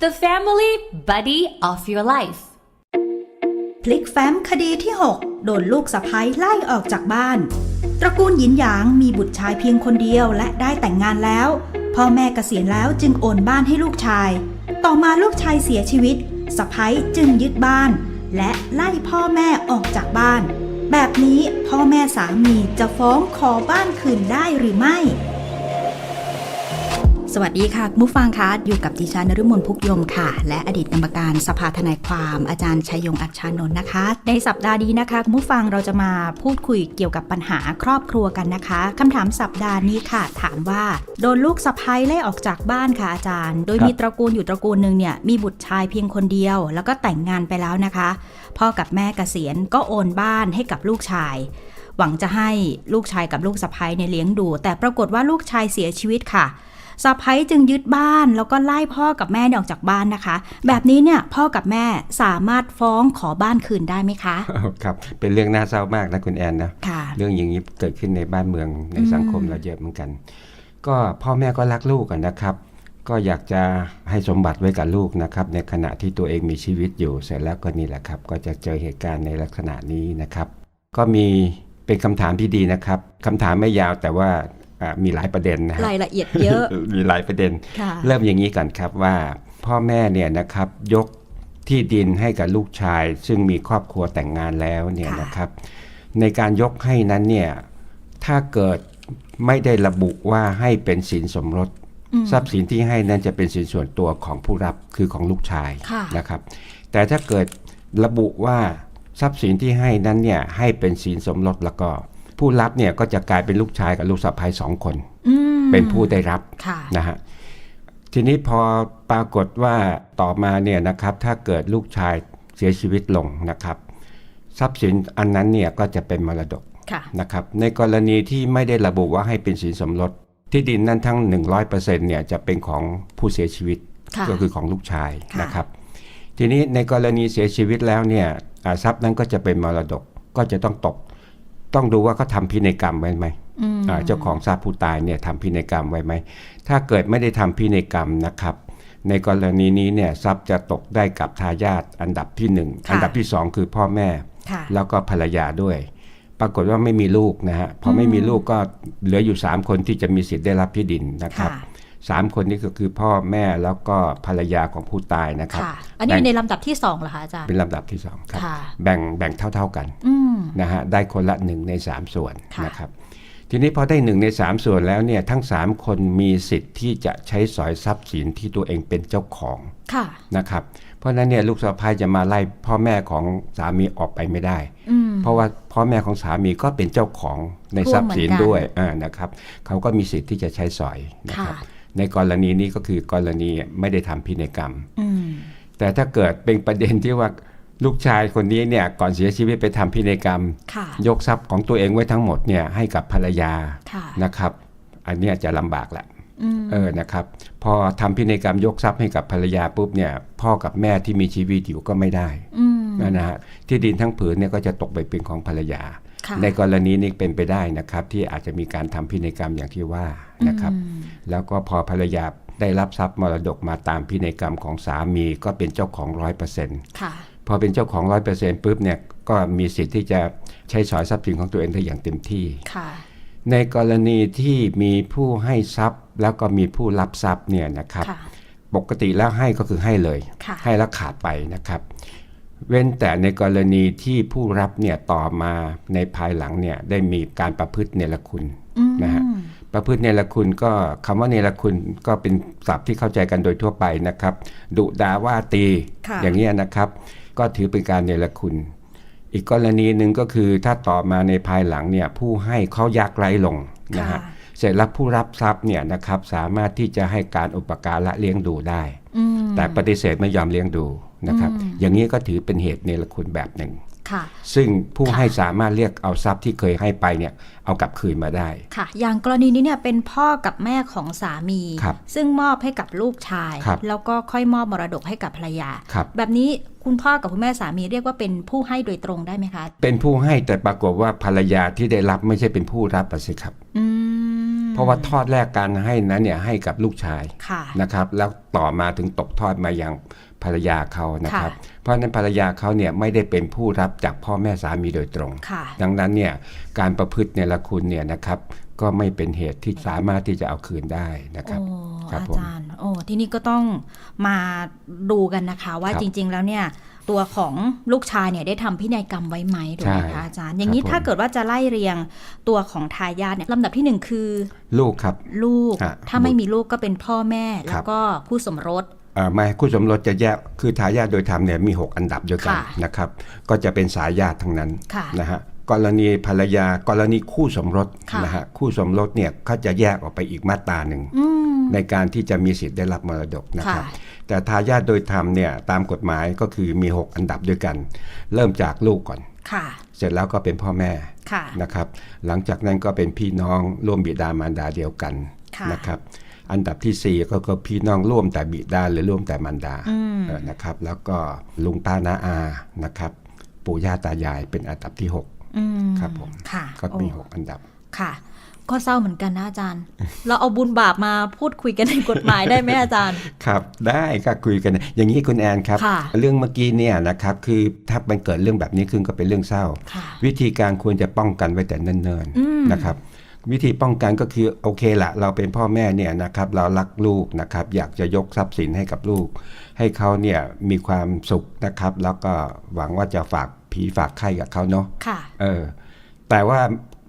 the family buddy of your life. พลิกแฟ้มคดีที่ 6 โดนลูกสะพ้ยไล่ออกจากบ้าน ตระกูลหยินหยางมีบุตรชายเพียงคนเดียวและได้แต่งงานแล้ว พ่อแม่เกษียณแล้วจึงโอนบ้านให้ลูกชาย ต่อมาลูกชายเสียชีวิตสะพ้ยจึงยึดบ้าน และไล่พ่อแม่ออกจากบ้าน แบบนี้พ่อแม่สามีจะฟ้องขอบ้านคืนได้หรือไม่ สวัสดีค่ะคุณผู้ฟังคะอยู่กับดิฉันนฤมลพุกยมค่ะ และอดีตกรรมการสภาทนายความอาจารย์ชัยยงอัจฉานนท์นะคะ ในสัปดาห์นี้นะคะคุณผู้ฟังเราจะมาพูดคุยเกี่ยวกับปัญหาครอบครัวกันนะคะคำถามสัปดาห์นี้ค่ะ ถามว่า โดนลูกสะพ้ยไล่ออกจากบ้านค่ะอาจารย์ โดยครับมีตระกูลอยู่ตระกูลหนึ่งเนี่ยมีบุตรชายเพียงคนเดียว แล้วก็แต่งงานไปแล้วนะคะ พ่อกับแม่เกษียณก็โอนบ้านให้กับลูกชายหวังจะให้ลูกชายกับลูกสะพ้ยเนี่ยเลี้ยงดู แต่ปรากฏว่าลูกชายเสียชีวิตค่ะ สะพ้ยจึงยึดบ้านแล้วก็ไล่พ่อกับแม่เนี่ยออกจากบ้านนะคะ แบบนี้เนี่ยพ่อกับแม่สามารถฟ้องขอบ้านคืนได้ไหมคะ ครับ เป็นเรื่องน่าเศร้ามากนะคุณแอนนะค่ะเรื่องอย่างนี้เกิดขึ้นในบ้านเมืองในอืมสังคมเราเยอะเหมือนกัน ก็พ่อแม่ก็รักลูกกันนะครับ ก็อยากจะให้สมบัติไว้กับลูกนะครับ ในขณะที่ตัวเองมีชีวิตอยู่เสร็จแล้วก็นี่แหละครับ ก็จะเจอเหตุการณ์ในลักษณะนี้นะครับ ก็มีเป็นคำถามที่ดีนะครับคำถามไม่ยาวแต่ว่าอ่า มีหลายประเด็นนะฮะรายละเอียดเยอะ มีหลายประเด็นค่ะเริ่มอย่างนี้ก่อนครับว่า พ่อแม่เนี่ยนะครับยกที่ดินให้กับลูกชาย ซึ่งมีครอบครัวแต่งงานแล้วเนี่ยค่ะนะครับ ในการยกให้นั้นเนี่ยถ้าเกิดไม่ได้ระบุว่าให้เป็นสินสมรสอืมทรัพย์สินที่ให้นั้นจะเป็นสินส่วนตัวของผู้รับคือของลูกชายค่ะนะครับ แต่ถ้าเกิดระบุว่าทรัพย์สินที่ให้นั้นเนี่ยให้เป็นสินสมรสแล้วก็ ผู้รับเนี่ยก็จะกลายเป็นลูกชายกับลูกสะใภ้สองคนอืมเป็นผู้ได้รับค่ะนะฮะทีนี้พอปรากฏว่าต่อมาเนี่ยนะครับถ้าเกิดลูกชายเสียชีวิตลงนะครับ ทรัพย์สินอันนั้นเนี่ยก็จะเป็นมรดกค่ะนะครับในกรณีที่ไม่ได้ระบุว่าให้เป็นสินสมรส ที่ดินนั้นทั้ง 100%เนี่ยจะเป็นของผู้เสียชีวิตค่ะก็คือของลูกชายค่ะนะครับ ทีนี้ในกรณีเสียชีวิตแล้วเนี่ยอ่าทรัพย์นั้นก็จะเป็นมรดกก็จะต้องตก ต้องดูว่าเขาทำพินัยกรรมไว้ไหมอืมอ่าเจ้าของทรัพย์ผู้ตายเนี่ยทำพินัยกรรมไว้ไหม ถ้าเกิดไม่ได้ทำพินัยกรรมนะครับ ในกรณีนี้เนี่ยทรัพย์จะตกได้กับทายาทอันดับที่หนึ่งค่ะอันดับที่สองคือพ่อแม่ค่ะแล้วก็ภรรยาด้วย ปรากฏว่าไม่มีลูกนะฮะพอไม่มีลูกก็เหลืออยู่ 3 คนที่จะมีสิทธิ์ได้รับที่ดินนะครับ ค่ะสามคนนี้ก็คือพ่อแม่แล้วก็ภรรยาของผู้ตายนะครับค่ะอันนี้แบ่งในลำดับที่สองเหรอคะอาจารย์ เป็นลำดับที่สองครับค่ะแบ่งแบ่งเท่าๆกันอืมนะฮะได้คนละ 1 ใน 3 ส่วนค่ะนะครับทีนี้พอได้1ใน3ส่วนแล้วเนี่ยทั้ง3คนมีสิทธิ์ที่จะใช้สอยทรัพย์สินที่ตัวเองเป็นเจ้าของค่ะนะครับ เพราะฉะนั้นเนี่ยลูกสะใภ้จะมาไล่พ่อแม่ของสามีออกไปไม่ได้อืมเพราะว่าพ่อแม่ของสามีก็เป็นเจ้าของในทรัพย์สินร่วมเหมือนกันด้วยอ่านะครับเขาก็มีสิทธิ์ที่จะใช้สอยนะครับค่ะ ในกรณีนี้ก็คือกรณีไม่ได้ทำพินัยกรรมอืมแต่ถ้าเกิดเป็นประเด็นที่ว่าลูกชายคนนี้เนี่ยก่อนเสียชีวิตไปทำพินัยกรรมค่ะยกทรัพย์ของตัวเองไว้ทั้งหมดเนี่ยให้กับภรรยาค่ะนะครับ อันเนี้ยจะลำบากแหละอืมเออนะครับ พอทำพินัยกรรมยกทรัพย์ให้กับภรรยาปุ๊บเนี่ย พ่อกับแม่ที่มีชีวิตอยู่ก็ไม่ได้อืมนะฮะที่ดินทั้งผืนเนี่ยก็จะตกไปเป็นของภรรยาค่ะ ในกรณีนี้เป็นไปได้นะครับ ที่อาจจะมีการทำพินัยกรรมอย่างที่ว่านะครับอืมแล้วก็พอภรรยาได้รับทรัพย์มรดกมาตามพินัยกรรมของสามีก็เป็นเจ้าของร้อยเปอร์เซ็นต์ค่ะพอเป็นเจ้าของร้อยเปอร์เซ็นต์ปุ๊บเนี่ยก็มีสิทธิ์ที่จะใช้สอยทรัพย์สินของตัวเองได้อย่างเต็มที่ค่ะในกรณีที่มีผู้ให้ทรัพย์ แล้วก็มีผู้รับทรัพย์เนี่ยนะครับค่ะปกติแล้วให้ก็คือให้เลยค่ะให้แล้วขาดไปนะครับ เว้นแต่ในกรณีที่ผู้รับเนี่ยต่อมาในภายหลังเนี่ยได้มีการประพฤติเนรคุณอืมนะฮะประพฤติเนรคุณก็คำว่าเนรคุณก็เป็นศัพท์ที่เข้าใจกันโดยทั่วไปนะครับดุดาว่าตีค่ะอย่างนี้ยนะครับ ก็ถือเป็นการเนรคุณ อีกกรณีหนึ่งก็คือถ้าต่อมาในภายหลังเนี่ยผู้ให้เขายากไร้ลงนะฮะค่ะเสร็จแล้วผู้รับทรัพย์เนี่ยนะครับสามารถที่จะให้การอุปการะเลี้ยงดูได้อืมแต่ปฏิเสธไม่ยอมเลี้ยงดู นะครับอืมอย่างนี้ก็ถือเป็นเหตุเนรคุณแบบหนึ่งค่ะซึ่งผู้ค่ะให้สามารถเรียกเอาทรัพย์ที่เคยให้ไปเนี่ยเอากลับคืนมาได้ ค่ะ อย่างกรณีนี้เนี่ยเป็นพ่อกับแม่ของสามีครับซึ่งมอบให้กับลูกชายครับแล้วก็ค่อยมอบมรดกให้กับภรรยาครับแบบนี้คุณพ่อกับคุณแม่สามีเรียกว่าเป็นผู้ให้โดยตรงได้ไหมคะ เป็นผู้ให้แต่ปรากฏว่าภรรยาที่ได้รับไม่ใช่เป็นผู้รับอะสิครับอืมเพราะว่าทอดแรกการให้นั้นเนี่ยให้กับลูกชายค่ะนะครับ แล้วต่อมาถึงตกทอดมาอย่าง ภรรยาเขานะครับค่ะเพราะฉะนั้นภรรยาเขาเนี่ยไม่ได้เป็นผู้รับจากพ่อแม่สามีโดยตรงค่ะดังนั้นเนี่ยการประพฤติเนรคุณเนี่ยนะครับก็ไม่เป็นเหตุที่สามารถที่จะเอาคืนได้นะครับโอ้ครับอาผมจารย์โอ้ที่นี่ก็ต้องมาดูกันนะคะว่าครับจริง ๆ แล้วเนี่ยตัวของลูกชายเนี่ยได้ทำพินัยกรรมไว้ไหมถูกไหมใช่คะอาจารย์ อย่างนี้ครับผมถ้าเกิดว่าจะไล่เรียงตัวของทายาทเนี่ยลำดับที่หนึ่งคือ ลูกครับ ลูกฮะถ้าไม่มีลูกก็เป็นพ่อแม่คแล้รัวบก็คู่สมรส เอ่อไม่คู่สมรสจะแยกคือทายาทโดยธรรมเนี่ยมี 6 อันดับด้วยกันค่ะนะครับ ก็จะเป็นสายญาติทั้งนั้นค่ะนะฮะกรณีภรรยากรณีคู่สมรสค่ะนะฮะคู่สมรสเนี่ยเขาจะแยกออกไปอีกมาตราหนึ่งอืมในการที่จะมีสิทธิ์ได้รับมรดกนะครับค่ะแต่ทายาทโดยธรรมเนี่ยตามกฎหมายก็คือมี 6 อันดับด้วยกัน เริ่มจากลูกก่อนค่ะเสร็จแล้วก็เป็นพ่อแม่ค่ะนะครับ หลังจากนั้นก็เป็นพี่น้องร่วมบิดามารดาเดียวกันค่ะนะครับ อันดับที่สี่ก็คือพี่น้องร่วมแต่บิดาหรือร่วมแต่มารดาอืมเออนะครับ แล้วก็ลุงป้าน้าอานะครับปู่ย่าตายายเป็นอันดับที่หกอืมครับผมค่ะก็มีโอ้หกอันดับค่ะก็เศร้าเหมือนกันนะอาจารย์ เราเอาบุญบาปมาพูดคุยกันในกฎหมายได้ไหมอาจารย์ ครับได้ก็คุยกัน อย่างนี้คุณแอนครับค่ะเรื่องเมื่อกี้เนี่ยนะครับคือถ้ามันเกิดเรื่องแบบนี้ขึ้นก็เป็นเรื่องเศร้าค่ะวิธีการควรจะป้องกันไว้แต่เนิ่นอืมๆนะครับ วิธีป้องกันก็คือโอเคละเราเป็นพ่อแม่เนี่ยนะครับเรารักลูกนะครับ อยากจะยกทรัพย์สินให้กับลูก ให้เขาเนี่ยมีความสุขนะครับ แล้วก็หวังว่าจะฝากผีฝากไข่กับเขาเนาะค่ะเออแต่ว่า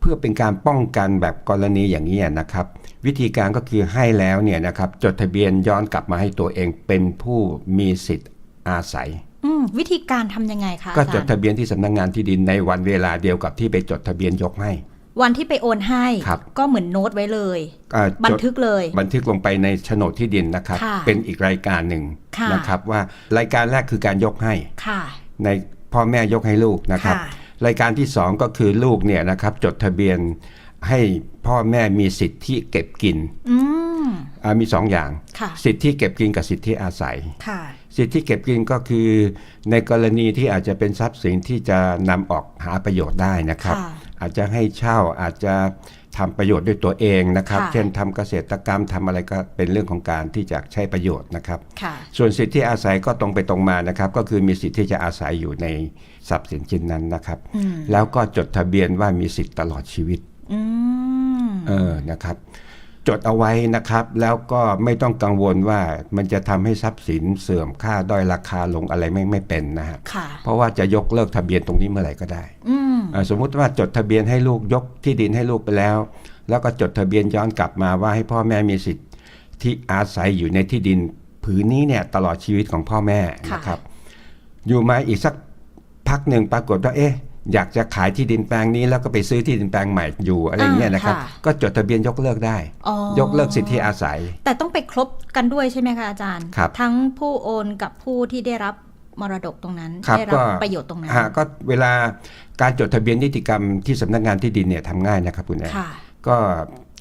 เพื่อเป็นการป้องกันแบบกรณีอย่างนี้นะครับ วิธีการก็คือให้แล้วเนี่ยนะครับ จดทะเบียนย้อนกลับมาให้ตัวเองเป็นผู้มีสิทธิ์อาศัยอืมวิธีการทำยังไงคะก็อาจจาดรย์ทะเบียนที่สำนักงานที่ดินในวันเวลาเดียวกับที่ไปจดทะเบียนยกให้ วันที่ไปโอนให้ครับก็เหมือนโน้ตไว้เลยอ่าบันจดทึกเลย บันทึกลงไปในโฉนดที่ดินนะครับค่ะเป็นอีกรายการหนึ่งค่ะนะครับว่ารายการแรกคือการยกให้ค่ะในพ่อแม่ยกให้ลูกนะครับค่ะรายการที่สองก็คือลูกเนี่ยนะครับจดทะเบียน ให้พ่อแม่มีสิทธิเก็บกินอืมอ่ามีสองอย่างค่ะสิทธิเก็บกินกับสิทธิอาศัยค่ะสิทธิเก็บกินก็คือ ในกรณีที่อาจจะเป็นทรัพย์สินที่จะนำออกหาประโยชน์ได้นะครับค่ะอาจจะให้เช่าอาจจะทำประโยชน์ด้วยตัวเองนะครับค่ะเช่นทำเกษตรกรรมทำอะไรก็เป็นเรื่องของการที่จะใช้ประโยชน์นะครับค่ะส่วนสิทธิอาศัยก็ตรงไปตรงมานะครับ ก็คือมีสิทธิ์ที่จะอาศัยอยู่ในทรัพย์สินชิ้นนั้นนะครับอืมแล้วก็จดทะเบียนว่ามีสิทธิ์ตลอดชีวิตอืม เออนะครับ จดเอาไว้นะครับ แล้วก็ไม่ต้องกังวลว่ามันจะทำให้ทรัพย์สินเสื่อมค่าด้อยราคาลงอะไรไม่ไม่เป็นนะฮะค่ะเพราะว่าจะยกเลิกทะเบียนตรงนี้เมื่อไหร่ก็ได้อืมอ่าสมมุติว่าจดทะเบียนให้ลูกยกที่ดินให้ลูกไปแล้ว แล้วก็จดทะเบียนย้อนกลับมาว่าให้พ่อแม่มีสิทธิ์ที่อาศัยอยู่ในที่ดินผืนนี้เนี่ยตลอดชีวิตของพ่อแม่ค่ะนะครับ อยู่มาอีกสักพักหนึ่งปรากฏว่าเอ๊ะ อยากจะขายที่ดินแปลงนี้แล้วก็ไปซื้อที่ดินแปลงใหม่อยู่อะไรอย่างเงี้ยนะครับอ่าค่ะก็จดทะเบียนยกเลิกได้อ๋อยกเลิกสิทธิอาศัย แต่ต้องไปครบกันด้วยใช่ไหมคะอาจารย์ครับทั้งผู้โอนกับผู้ที่ได้รับมรดกตรงนั้นครับได้รัก็ประโยชน์ตรงนั้นฮะก็เวลาการจดทะเบียนนิติกรรมที่สำนักงานที่ดินเนี่ยทำง่ายนะครับคุณแอนค่ะ ก็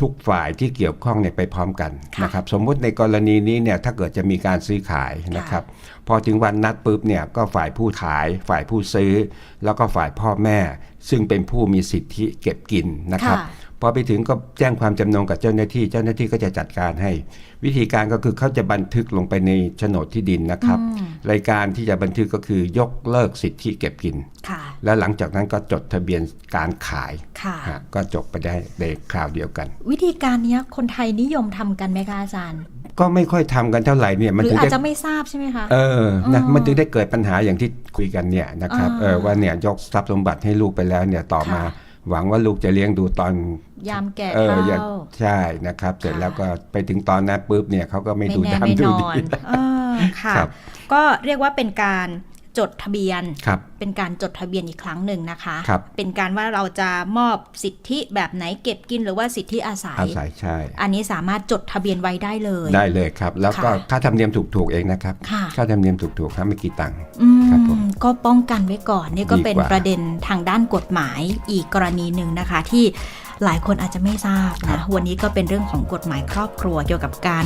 ทุกฝ่ายที่เกี่ยวข้องเนี่ยไปพร้อมกันค่ะนะครับสมมุติในกรณีนี้เนี่ยถ้าเกิดจะมีการซื้อขายนะครับพอถึงวันนัดปุ๊บเนี่ยก็ฝ่ายผู้ขาย ฝ่ายผู้ซื้อ แล้วก็ฝ่ายพ่อแม่ ซึ่งเป็นผู้มีสิทธิเก็บกินนะครับค่ะ พอไปถึงก็แจ้งความจำนงกับเจ้าหน้าที่ เจ้าหน้าที่ก็จะจัดการให้ วิธีการก็คือเขาจะบันทึกลงไปในโฉนดที่ดินนะครับอืมรายการที่จะบันทึกก็คือยกเลิกสิทธิเก็บกินค่ะแล้วหลังจากนั้นก็จดทะเบียนการขายค่ะฮะก็จบไปได้ในคราวเดียวกัน วิธีการเนี้ยคนไทยนิยมทำกันไหมคะอาจารย์ ก็ไม่ค่อยทำกันเท่าไหร่เนี่ยมันหรือถึงอาจได้จะไม่ทราบใช่ไหมคะเออนะอ๋อมันถึงได้เกิดปัญหาอย่างที่คุยกันเนี่ยนะครับอ่าเออว่าเนี่ยยกทรัพย์สมบัติให้ลูกไปแล้วเนี่ยต่อมาค่ะ หวังว่าลูกจะเลี้ยงดูตอนยามแก่เออเฒ่าอย่าใช่นะครับ เสร็จค่ะแล้วก็ไปถึงตอนนั้นปุ๊บเนี่ยเขาก็ไม่ดูแน่ดำไม่ดูนดีอนเออค่ะครับก็เรียกว่าเป็นการ จดทะเบียนครับเป็นการจดทะเบียนอีกครั้งหนึ่งนะคะครับเป็นการว่าเราจะมอบสิทธิแบบไหนเก็บกินหรือว่าสิทธิอาศัยอาศัยใช่ อันนี้สามารถจดทะเบียนไว้ได้เลย ได้เลยครับ แล้วก็ค่ะค่าธรรมเนียมถูกๆเองนะครับค่ะค่าธรรมเนียมถูกๆครับไม่กี่ตังค์อืมครับผมก็ป้องกันไว้ก่อนนี่ก็ดีกว่าเป็นประเด็นทางด้านกฎหมายอีกกรณีหนึ่งนะคะที่ หลายคนอาจจะไม่ทราบนะ วันนี้ก็เป็นเรื่องของกฎหมายครอบครัวเกี่ยวกับการ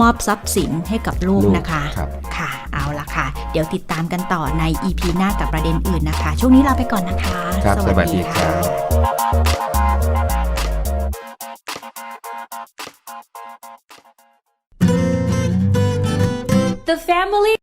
มอบทรัพย์สินให้กับลูกนะคะค,ค่ะ เอาละค่ะ เดี๋ยวติดตามกันต่อใน EP หน้ากับประเด็นอื่นนะคะ ช่วงนี้เราไปก่อนนะคะคสวัสดีค่ะ The family